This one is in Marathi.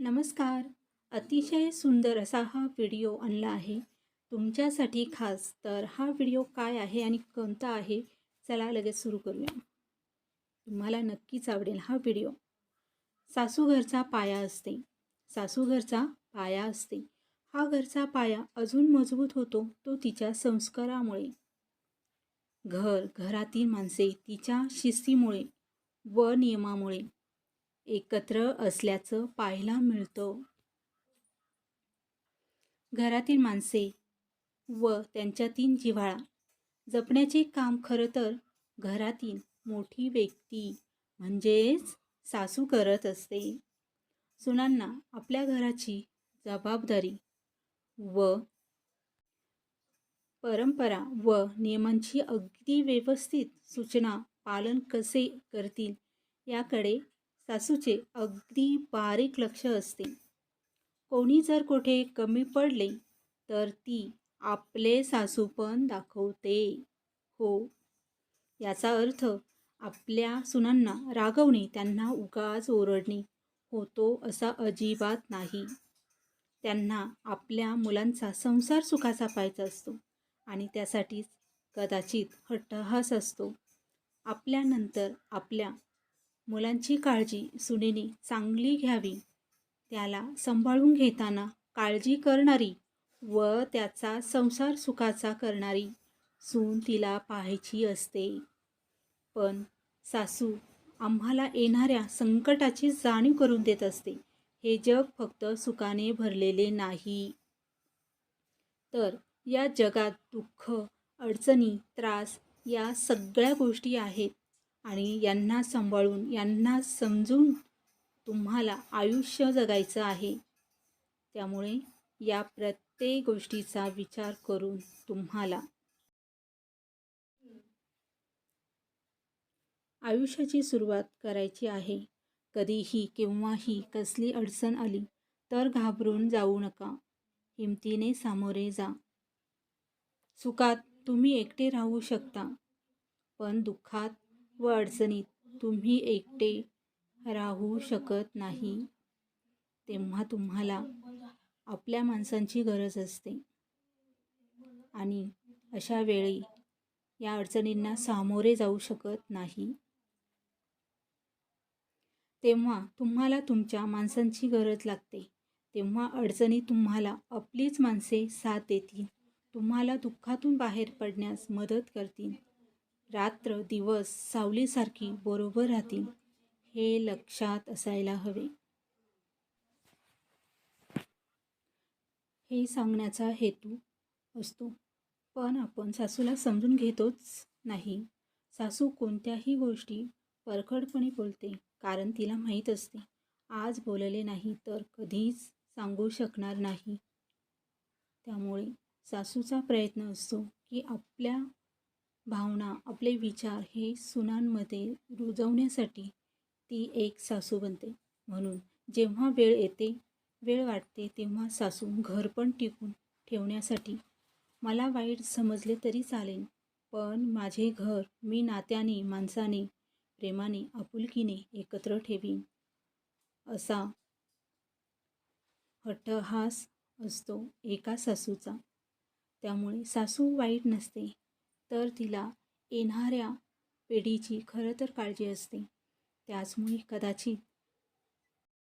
नमस्कार. अतिशय सुंदर असा हा व्हिडिओ आणला आहे. तुमच्यासाठी खास तर हा व्हिडिओ काय आहे आणि कोणता आहे चला लगेच सुरू करूया. तुम्हाला नक्कीच आवडेल हा व्हिडिओ. सासूघरचा पाया असते. सासूघरचा पाया असते. हा घरचा पाया अजून मजबूत होतो तो तिच्या संस्कारामुळे. घर घरातील माणसे तिच्या शिस्तीमुळे व नियमामुळे. एकत्र असल्याचं पाहायला मिळतं. घरातील माणसे व त्यांच्यातील जिव्हाळा. जपण्याचे काम खरं तर घरातील मोठी व्यक्ती म्हणजेच सासू करत असते. सुनांना आपल्या घराची जबाबदारी व परंपरा व नियमांची अगदी व्यवस्थित सूचना पालन कसे करतील याकडे सासूचे अगदी बारीक लक्ष असते. कोणी जर कुठे कमी पडले तर ती आपले सासूपण दाखवते. हो. याचा अर्थ आपल्या सुनांना रागवणे त्यांना उगाच ओरडणे होतो असा अजिबात नाही. त्यांना आपल्या मुलांचा संसार सुखाचा पाहायचा असतो आणि त्यासाठीच कदाचित हट्टहास असतो. आपल्यानंतर आपल्या मुलांची काळजी सुनेने चांगली घ्यावी. त्याला सांभाळून घेताना काळजी करणारी व त्याचा संसार सुखाचा करणारी सून तिला पाहायची असते. पण सासू आम्हाला येणाऱ्या संकटाची जाणीव करून देत असते. हे जग फक्त सुखाने भरलेले नाही. तर या जगात दुःख अडचणी त्रास या सगळ्या गोष्टी आहेत. आणि यांना सांभाळून यांना समजून तुम्हाला आयुष्य जगायचं आहे. त्यामुळे या प्रत्येक गोष्टीचा विचार करून तुम्हाला आयुष्याची सुरुवात करायची आहे. कधीही केव्हाही कसली अडचण आली तर घाबरून जाऊ नका. हिमतीने सामोरे जा. सुखात तुम्ही एकटे राहू शकता पण दुःखात व अडचणीत तुम्ही एकटे राहू शकत नाही. तेव्हा तुम्हाला आपल्या माणसांची गरज असते. आणि अशा वेळी या अडचणींना सामोरे जाऊ शकत नाही. तेव्हा तुम्हाला तुमच्या माणसांची गरज लागते. तेव्हा अडचणी तुम्हाला आपलीच माणसे साथ देतील. तुम्हाला दुःखातून बाहेर पडण्यास मदत करतील. रात्र दिवस सावलीसारखी बरोबर राहतील हे लक्षात असायला हवे. हे सांगण्याचा हेतू असतो. पण आपण सासूला समजून घेतोच नाही. सासू कोणत्याही गोष्टी परखडपणे बोलते कारण तिला माहीत असते. आज बोलले नाही तर कधीच सांगू शकणार नाही. त्यामुळे सासूचा प्रयत्न असतो की आपल्या भावना आपले विचार हे सुनांमध्ये रुजवण्यासाठी ती एक सासू बनते. म्हणून जेव्हा वेळ येते वेळ वाटते तेव्हा सासू घर पण टिकून ठेवण्यासाठी. मला वाईट समजले तरी चालेल पण माझे घर मी नात्याने माणसाने प्रेमाने आपुलकीने एकत्र ठेवीन. असा हट्टहास असतो एका सासूचा. त्यामुळे सासू वाईट नसते. तर तिला येणाऱ्या पिढीची खरं तर काळजी असते. त्याचमुळे कदाचित